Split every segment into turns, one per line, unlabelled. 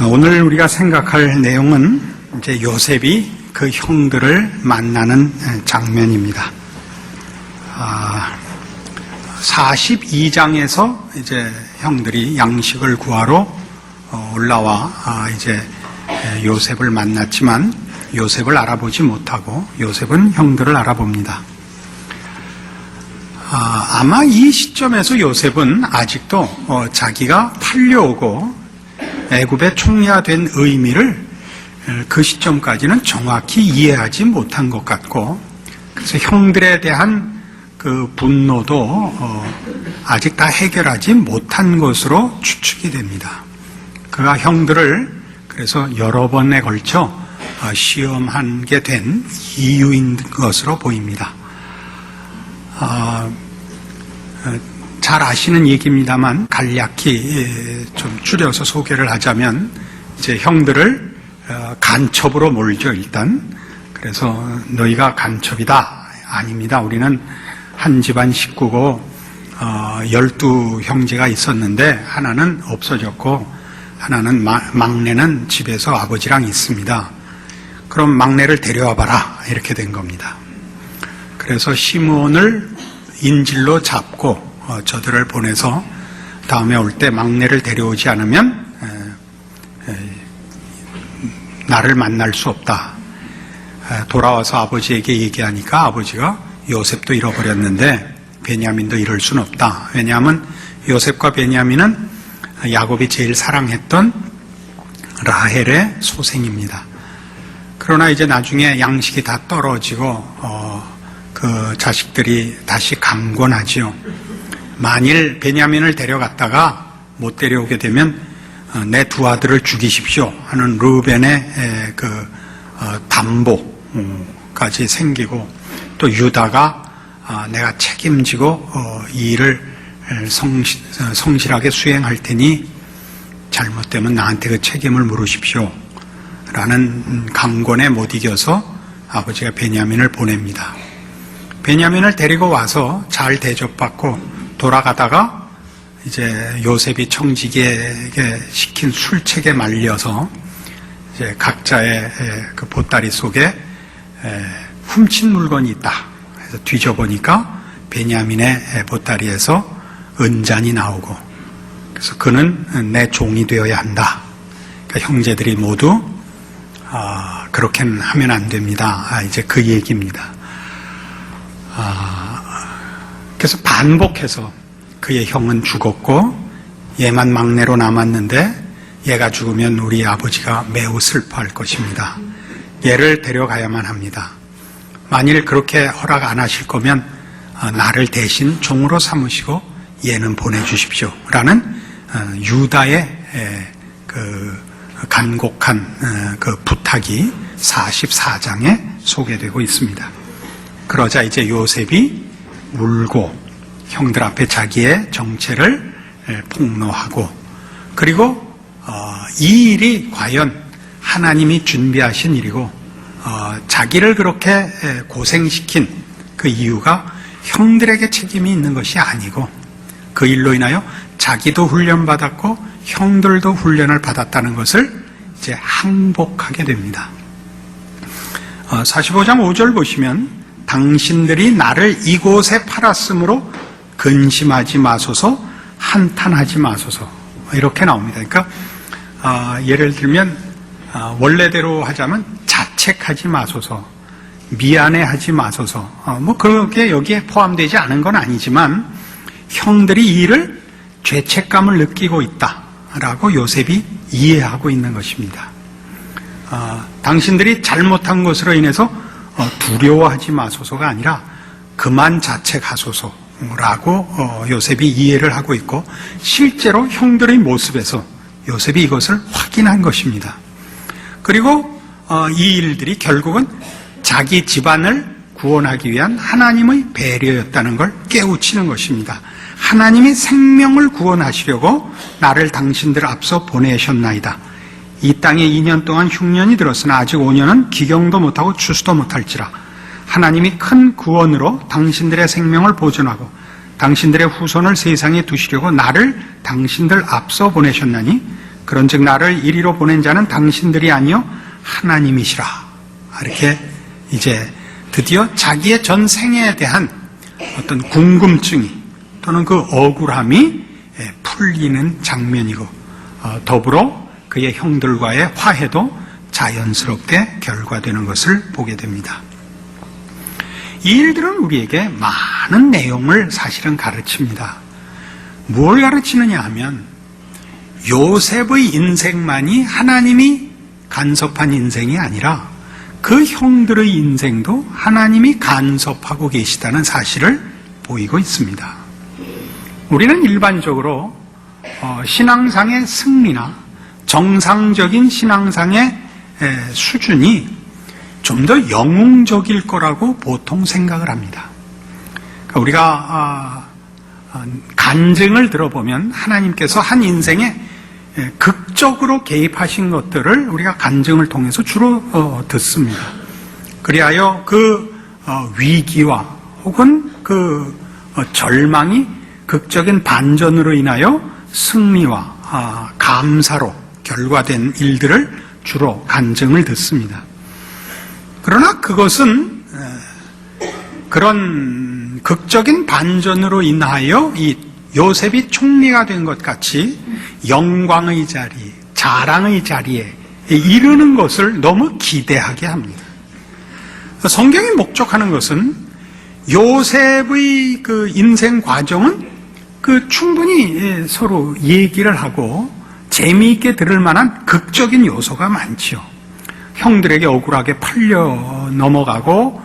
어, 오늘 우리가 생각할 내용은 이제 요셉이 그 형들을 만나는 장면입니다. 아, 42장에서 이제 형들이 양식을 구하러 어, 올라와 아, 이제 요셉을 만났지만 요셉을 알아보지 못하고 요셉은 형들을 알아봅니다. 아, 마 이 시점에서 요셉은 아직도 어, 자기가 팔려오고 애굽의 총리화된 의미를 어, 그 시점까지는 정확히 이해하지 못한 것 같고 그래서 형들에 대한 그 분노도 어, 아직 다 해결하지 못한 것으로 추측이 됩니다. 그가 형들을 그래서 여러 번에 걸쳐 어, 시험한 게 된 이유인 것으로 보입니다. 잘 아시는 얘기입니다만 간략히 예, 좀 줄여서 소개를 하자면 이제 형들을 어, 간첩으로 몰죠 일단. 그래서 너희가 간첩이다. 아닙니다. 우리는 한 집안 식구고 어, 열두 형제가 있었는데 하나는 없어졌고 하나는 마, 막내는 집에서 아버지랑 있습니다. 그럼 막내를 데려와 봐라. 이렇게 된 겁니다. 그래서 시몬을 인질로 잡고 어, 저들을 보내서 다음에 올 때 막내를 데려오지 않으면 나를 만날 수 없다. 에, 돌아와서 아버지에게 얘기하니까 아버지가 요셉도 잃어버렸는데 베냐민도 잃을 수는 없다. 왜냐하면 요셉과 베냐민은 야곱이 제일 사랑했던 라헬의 소생입니다. 그러나 이제 나중에 양식이 다 떨어지고 어, 그 자식들이 다시 강권하지요. 만일 베냐민을 데려갔다가 못 데려오게 되면 어, 내두 아들을 죽이십시오 하는 루벤의 그 어, 담보까지 생기고 또 유다가 아, 내가 책임지고 어, 이 일을 성실하게 수행할 테니 잘못되면 나한테 그 책임을 물으십시오 라는 강권에 못 이겨서 아버지가 베냐민을 보냅니다. 베냐민을 데리고 와서 잘 대접받고 돌아가다가 이제 요셉이 청지기에게 시킨 술책에 말려서 이제 각자의 그 보따리 속에 훔친 물건이 있다. 그래서 뒤져보니까 베냐민의 보따리에서 은잔이 나오고 그래서 그는 내 종이 되어야 한다. 그러니까 형제들이 모두 아, 그렇게는 하면 안 됩니다. 아, 이제 그 얘기입니다. 아, 그래서 반복해서 그의 형은 죽었고 얘만 막내로 남았는데 얘가 죽으면 우리 아버지가 매우 슬퍼할 것입니다. 얘를 데려가야만 합니다. 만일 그렇게 허락 안 하실 거면 어, 나를 대신 종으로 삼으시고 얘는 보내주십시오. 라는 어, 유다의 그 간곡한 어, 그 부탁이 44장에 소개되고 있습니다. 그러자 이제 요셉이 울고 형들 앞에 자기의 정체를 폭로하고 그리고 어, 이 일이 과연 하나님이 준비하신 일이고 어, 자기를 그렇게 고생시킨 그 이유가 형들에게 책임이 있는 것이 아니고 그 일로 인하여 자기도 훈련받았고 형들도 훈련을 받았다는 것을 이제 항복하게 됩니다. 45장 어, 5절 보시면 당신들이 나를 이곳에 팔았으므로 근심하지 마소서 한탄하지 마소서 이렇게 나옵니다. 그러니까 어, 예를 들면 어, 원래대로 하자면 자책하지 마소서 미안해하지 마소서 어, 뭐 그렇게 여기에 포함되지 않은 건 아니지만 형들이 이 일을 죄책감을 느끼고 있다라고 요셉이 이해하고 있는 것입니다. 어, 당신들이 잘못한 것으로 인해서 어, 두려워하지 마소서가 아니라 그만 자책하소서라고 어, 요셉이 이해를 하고 있고 실제로 형들의 모습에서 요셉이 이것을 확인한 것입니다. 그리고 어, 이 일들이 결국은 자기 집안을 구원하기 위한 하나님의 배려였다는 걸 깨우치는 것입니다. 하나님이 생명을 구원하시려고 나를 당신들 앞서 보내셨나이다. 이 땅에 2년 동안 흉년이 들었으나 아직 5년은 기경도 못하고 추수도 못할지라 하나님이 큰 구원으로 당신들의 생명을 보존하고 당신들의 후손을 세상에 두시려고 나를 당신들 앞서 보내셨나니 그런즉 나를 이리로 보낸 자는 당신들이 아니요 하나님이시라. 이렇게 이제 드디어 자기의 전 생애에 대한 어떤 궁금증이 또는 그 억울함이 예, 풀리는 장면이고 어, 더불어 그의 형들과의 화해도 자연스럽게 결과되는 것을 보게 됩니다. 이 일들은 우리에게 많은 내용을 사실은 가르칩니다. 뭘 가르치느냐 하면 요셉의 인생만이 하나님이 간섭한 인생이 아니라 그 형들의 인생도 하나님이 간섭하고 계시다는 사실을 보이고 있습니다. 우리는 일반적으로 어, 신앙상의 승리나 정상적인 신앙상의 에, 수준이 좀 더 영웅적일 거라고 보통 생각을 합니다. 그러니까 우리가 아, 아, 간증을 들어보면 하나님께서 한 인생에 예, 극적으로 개입하신 것들을 우리가 간증을 통해서 주로 어, 듣습니다. 그리하여 그 어, 위기와 혹은 그 어, 절망이 극적인 반전으로 인하여 승리와 아, 감사로 결과된 일들을 주로 간증을 듣습니다. 그러나 그것은 에, 그런 극적인 반전으로 인하여 이 요셉이 총리가 된 것 같이 영광의 자리, 자랑의 자리에 이르는 것을 너무 기대하게 합니다. 성경이 목적하는 것은 요셉의 그 인생 과정은 그 충분히 예, 서로 얘기를 하고 재미있게 들을 만한 극적인 요소가 많지요. 형들에게 억울하게 팔려 넘어가고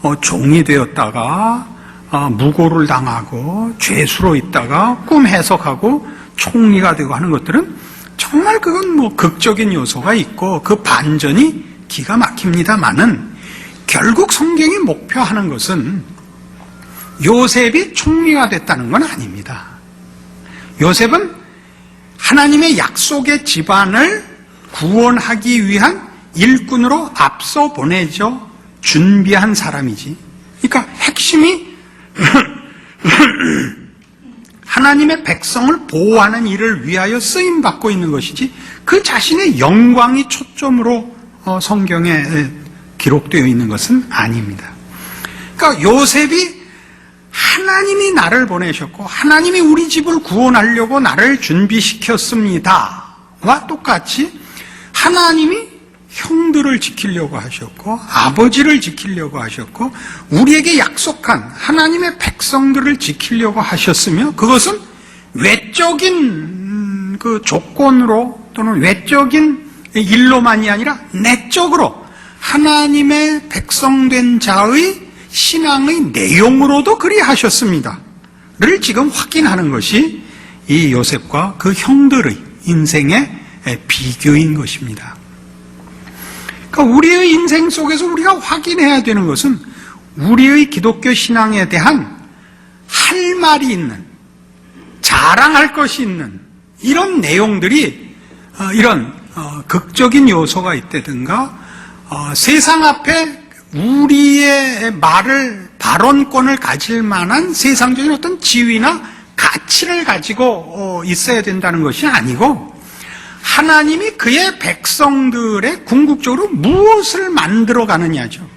어, 종이 되었다가 어, 무고를 당하고 죄수로 있다가 꿈 해석하고 총리가 되고 하는 것들은 정말 그건 뭐 극적인 요소가 있고 그 반전이 기가 막힙니다만은 결국 성경이 목표하는 것은 요셉이 총리가 됐다는 건 아닙니다. 요셉은 하나님의 약속의 집안을 구원하기 위한 일꾼으로 앞서 보내져 준비한 사람이지. 그러니까 핵심이 하나님의 백성을 보호하는 일을 위하여 쓰임 받고 있는 것이지 그 자신의 영광이 초점으로 어, 성경에 기록되어 있는 것은 아닙니다. 그러니까 요셉이 하나님이 나를 보내셨고 하나님이 우리 집을 구원하려고 나를 준비시켰습니다와 똑같이 하나님이 형들을 지키려고 하셨고 아버지를 지키려고 하셨고 우리에게 약속한 하나님의 백성들을 지키려고 하셨으며 그것은 외적인 그 조건으로 또는 외적인 일로만이 아니라 내적으로 하나님의 백성된 자의 신앙의 내용으로도 그리 하셨습니다. 를 지금 확인하는 것이 이 요셉과 그 형들의 인생의 비교인 것입니다. 그러니까 우리의 인생 속에서 우리가 확인해야 되는 것은 우리의 기독교 신앙에 대한 할 말이 있는, 자랑할 것이 있는 이런 내용들이 어, 이런 어, 극적인 요소가 있다든가 어, 세상 앞에 우리의 말을 발언권을 가질 만한 세상적인 어떤 지위나 가치를 가지고 있어야 된다는 것이 아니고 하나님이 그의 백성들의 궁극적으로 무엇을 만들어 가느냐죠.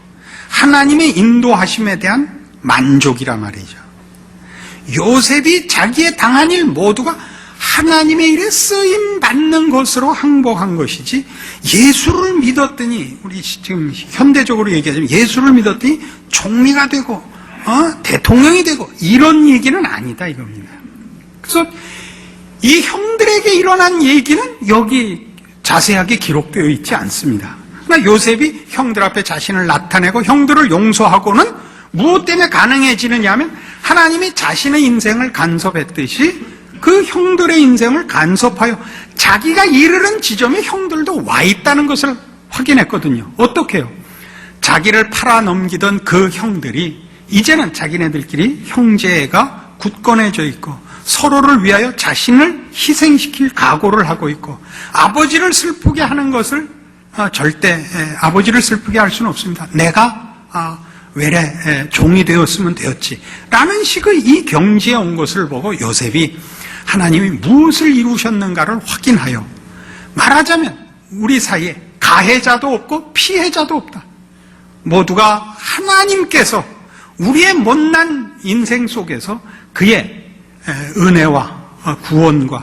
하나님의 인도하심에 대한 만족이라 말이죠. 요셉이 자기의 당한 일 모두가 하나님의 일에 쓰임 받는 것으로 항복한 것이지 예수를 믿었더니 우리 지금 현대적으로 얘기하자면 예수를 믿었더니 총리가 되고 어? 대통령이 되고 이런 얘기는 아니다 이겁니다. 그래서 이 형들에게 일어난 얘기는 여기 자세하게 기록되어 있지 않습니다. 그러나 요셉이 형들 앞에 자신을 나타내고 형들을 용서하고는 무엇 때문에 가능해지느냐 하면 하나님이 자신의 인생을 간섭했듯이 그 형들의 인생을 간섭하여 자기가 이르는 지점에 형들도 와 있다는 것을 확인했거든요. 어떻게요? 자기를 팔아 넘기던 그 형들이 이제는 자기네들끼리 형제가 굳건해져 있고 서로를 위하여 자신을 희생시킬 각오를 하고 있고 아버지를 슬프게 하는 것을 어, 절대 아버지를 슬프게 할 수는 없습니다. 내가 아, 외래 종이 되었으면 되었지. 라는 식의 이 경지에 온 것을 보고 요셉이 하나님이 무엇을 이루셨는가를 확인하여 말하자면 우리 사이에 가해자도 없고 피해자도 없다. 모두가 하나님께서 우리의 못난 인생 속에서 그의 은혜와 구원과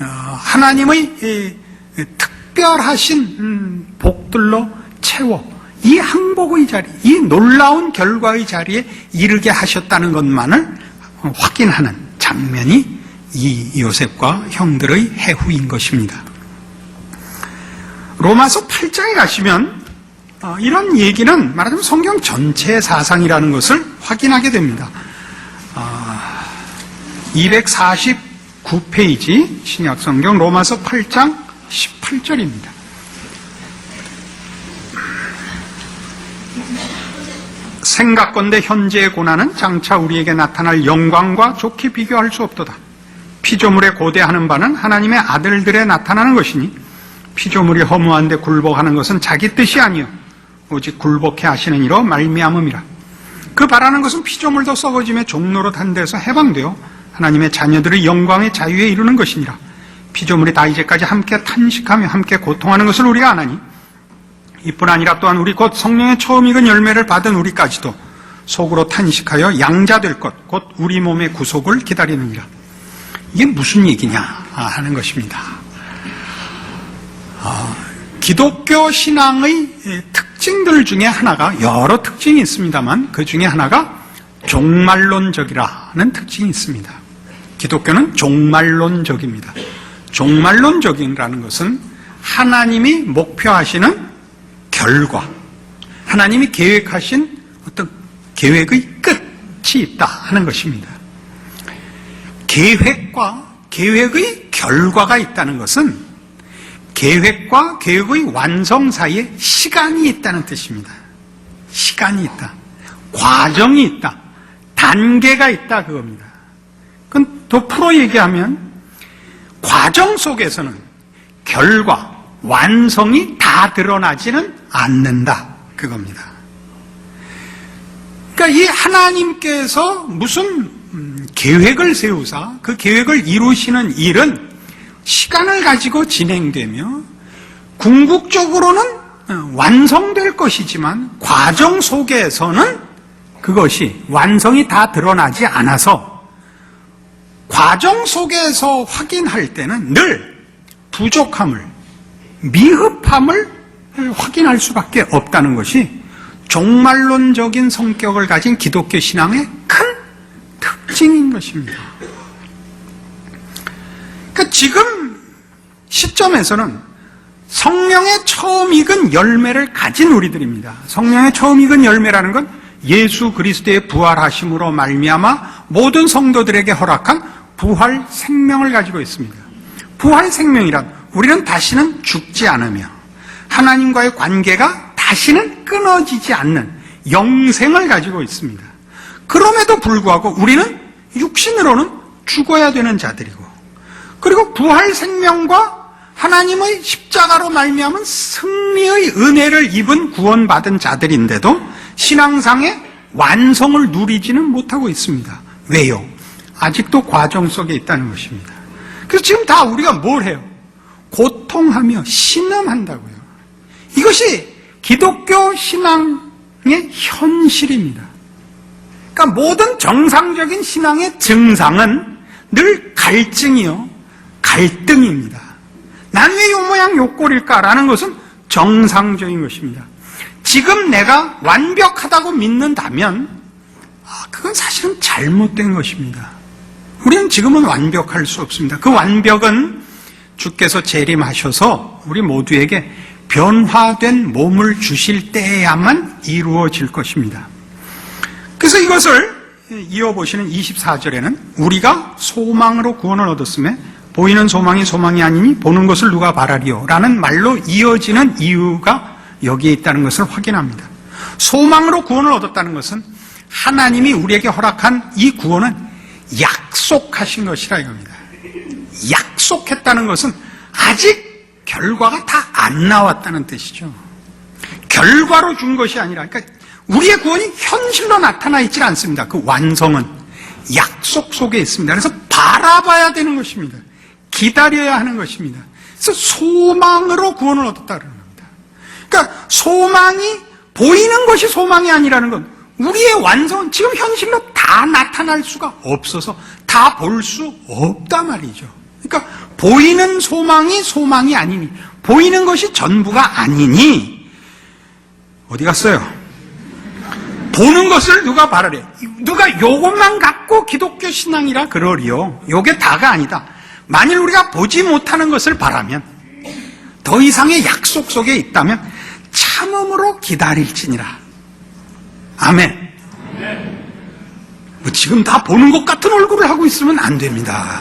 어, 하나님의 특별하신 음, 복들로 채워 이 항복의 자리, 이 놀라운 결과의 자리에 이르게 하셨다는 것만을 확인하는 장면이 이 요셉과 형들의 해후인 것입니다. 로마서 8장에 가시면 어, 이런 얘기는 말하자면 성경 전체의 사상이라는 것을 확인하게 됩니다. 249페이지 신약 성경 로마서 8장 18절입니다. 생각건대 현재의 고난은 장차 우리에게 나타날 영광과 좋게 비교할 수 없도다. 피조물에 고대하는 바는 하나님의 아들들에 나타나는 것이니 피조물이 허무한데 굴복하는 것은 자기 뜻이 아니요 오직 굴복해 하시는 이로 말미암음이라. 그 바라는 것은 피조물도 썩어짐의 종로로 단 데서 해방되어 하나님의 자녀들의 영광의 자유에 이루는 것이니라. 피조물이 다 이제까지 함께 탄식하며 함께 고통하는 것을 우리가 아나니 이뿐 아니라 또한 우리 곧 성령의 처음 익은 열매를 받은 우리까지도 속으로 탄식하여 양자될 것, 곧 우리 몸의 구속을 기다리느니라. 이게 무슨 얘기냐 하는 것입니다. 어, 기독교 신앙의 특징들 중에 하나가 여러 특징이 있습니다만 그 중에 하나가 종말론적이라는 특징이 있습니다. 기독교는 종말론적입니다. 종말론적이라는 것은 하나님이 목표하시는 결과, 하나님이 계획하신 어떤 계획의 끝이 있다 하는 것입니다. 계획과 계획의 결과가 있다는 것은 계획과 계획의 완성 사이에 시간이 있다는 뜻입니다. 시간이 있다. 과정이 있다. 단계가 있다. 그겁니다. 그건 더 풀어 얘기하면 과정 속에서는 결과, 완성이 다 드러나지는 않는다. 그겁니다. 그러니까 이 하나님께서 무슨 음, 계획을 세우사 그 계획을 이루시는 일은 시간을 가지고 진행되며 궁극적으로는 어, 완성될 것이지만 과정 속에서는 그것이 완성이 다 드러나지 않아서 과정 속에서 확인할 때는 늘 부족함을 미흡함을 확인할 수밖에 없다는 것이 종말론적인 성격을 가진 기독교 신앙의 큰 특징인 것입니다. 그러니까 지금 시점에서는 성령의 처음 익은 열매를 가진 우리들입니다. 성령의 처음 익은 열매라는 건 예수 그리스도의 부활하심으로 말미암아 모든 성도들에게 허락한 부활 생명을 가지고 있습니다. 부활 생명이란 우리는 다시는 죽지 않으며 하나님과의 관계가 다시는 끊어지지 않는 영생을 가지고 있습니다. 그럼에도 불구하고 우리는 육신으로는 죽어야 되는 자들이고 그리고 부활 생명과 하나님의 십자가로 말미암은 승리의 은혜를 입은 구원받은 자들인데도 신앙상의 완성을 누리지는 못하고 있습니다. 왜요? 아직도 과정 속에 있다는 것입니다. 그래서 지금 다 우리가 뭘 해요? 고통하며 신음한다고요. 이것이 기독교 신앙의 현실입니다. 그러니까 모든 정상적인 신앙의 증상은 늘 갈증이요, 갈등입니다. 난 왜 요 모양 요 꼴일까라는 것은 정상적인 것입니다. 지금 내가 완벽하다고 믿는다면, 아, 그건 사실은 잘못된 것입니다. 우리는 지금은 완벽할 수 없습니다. 그 완벽은 주께서 재림하셔서 우리 모두에게 변화된 몸을 주실 때에야만 이루어질 것입니다. 그래서 이것을 이어보시는 24절에는 우리가 소망으로 구원을 얻었음에 보이는 소망이 소망이 아니니 보는 것을 누가 바라리요? 라는 말로 이어지는 이유가 여기에 있다는 것을 확인합니다. 소망으로 구원을 얻었다는 것은 하나님이 우리에게 허락한 이 구원은 약속하신 것이라 이겁니다. 약속했다는 것은 아직 결과가 다 안 나왔다는 뜻이죠. 결과로 준 것이 아니라, 그러니까 우리의 구원이 현실로 나타나 있지 않습니다. 그 완성은 약속 속에 있습니다. 그래서 바라봐야 되는 것입니다. 기다려야 하는 것입니다. 그래서 소망으로 구원을 얻었다 그러는 겁니다. 그러니까 소망이 보이는 것이 소망이 아니라는 건 우리의 완성은 지금 현실로 다 나타날 수가 없어서 다 볼 수 없다 말이죠. 그러니까 보이는 소망이 소망이 아니니 보이는 것이 전부가 아니니 어디 갔어요? 보는 것을 누가 바라래? 누가 요것만 갖고 기독교 신앙이라 그러리요. 요게 다가 아니다. 만일 우리가 보지 못하는 것을 바라면 더 이상의 약속 속에 있다면 참음으로 기다릴지니라. 아멘. 뭐 지금 다 보는 것 같은 얼굴을 하고 있으면 안 됩니다.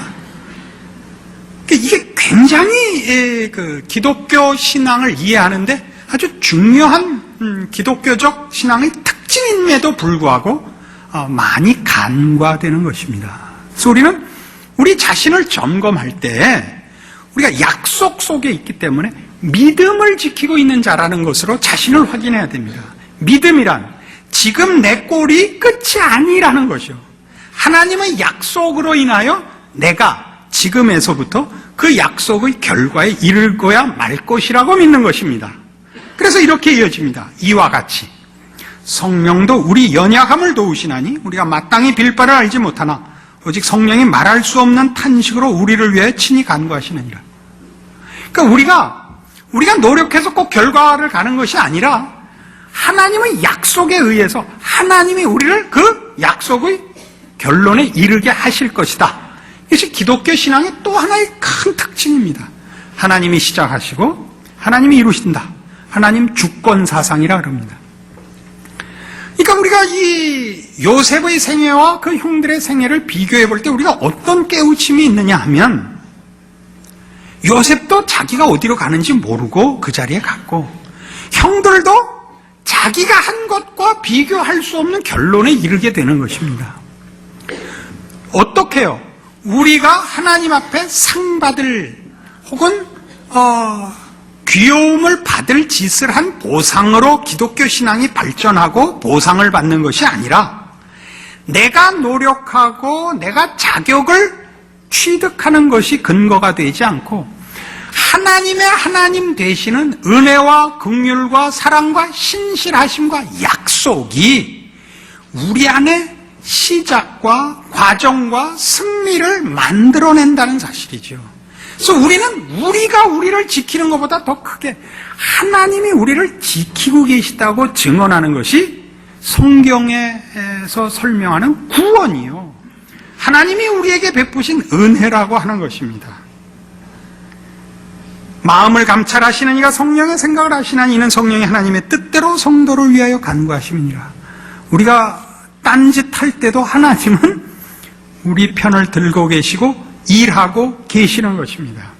그러니까 이게 굉장히 예, 그 기독교 신앙을 이해하는데 아주 중요한 음, 기독교적 신앙의 특징임에도 불구하고 어, 많이 간과되는 것입니다. 그래서 우리는 우리 자신을 점검할 때 우리가 약속 속에 있기 때문에 믿음을 지키고 있는 자라는 것으로 자신을 확인해야 됩니다. 믿음이란 지금 내 꼴이 끝이 아니라는 것이요. 하나님의 약속으로 인하여 내가 지금에서부터 그 약속의 결과에 이를 거야 말 것이라고 믿는 것입니다. 그래서 이렇게 이어집니다. 이와 같이 성령도 우리 연약함을 도우시나니 우리가 마땅히 빌 바를 알지 못하나 오직 성령이 말할 수 없는 탄식으로 우리를 위해 친히 간구하시느니라. 그러니까 우리가 우리가 노력해서 꼭 결과를 가는 것이 아니라 하나님의 약속에 의해서 하나님이 우리를 그 약속의 결론에 이르게 하실 것이다. 이것이 기독교 신앙의 또 하나의 큰 특징입니다. 하나님이 시작하시고 하나님이 이루신다. 하나님 주권 사상이라 그럽니다. 그러니까 우리가 이 요셉의 생애와 그 형들의 생애를 비교해 볼 때 우리가 어떤 깨우침이 있느냐 하면 요셉도 자기가 어디로 가는지 모르고 그 자리에 갔고 형들도 자기가 한 것과 비교할 수 없는 결론에 이르게 되는 것입니다. 어떻게요? 우리가 하나님 앞에 상 받을 혹은 어, 귀여움을 받을 짓을 한 보상으로 기독교 신앙이 발전하고 보상을 받는 것이 아니라 내가 노력하고 내가 자격을 취득하는 것이 근거가 되지 않고 하나님의 하나님 되시는 은혜와 긍휼과 사랑과 신실하심과 약속이 우리 안에 시작과 과정과 승리를 만들어낸다는 사실이죠. 그래서 우리는 우리가 우리를 지키는 것보다 더 크게 하나님이 우리를 지키고 계시다고 증언하는 것이 성경에서 설명하는 구원이요. 하나님이 우리에게 베푸신 은혜라고 하는 것입니다. 마음을 감찰하시는 이가 성령의 생각을 하시나니 이는 성령이 하나님의 뜻대로 성도를 위하여 간구하심이니라. 우리가 딴짓할 때도 하나님은 우리 편을 들고 계시고 일하고 계시는 것입니다.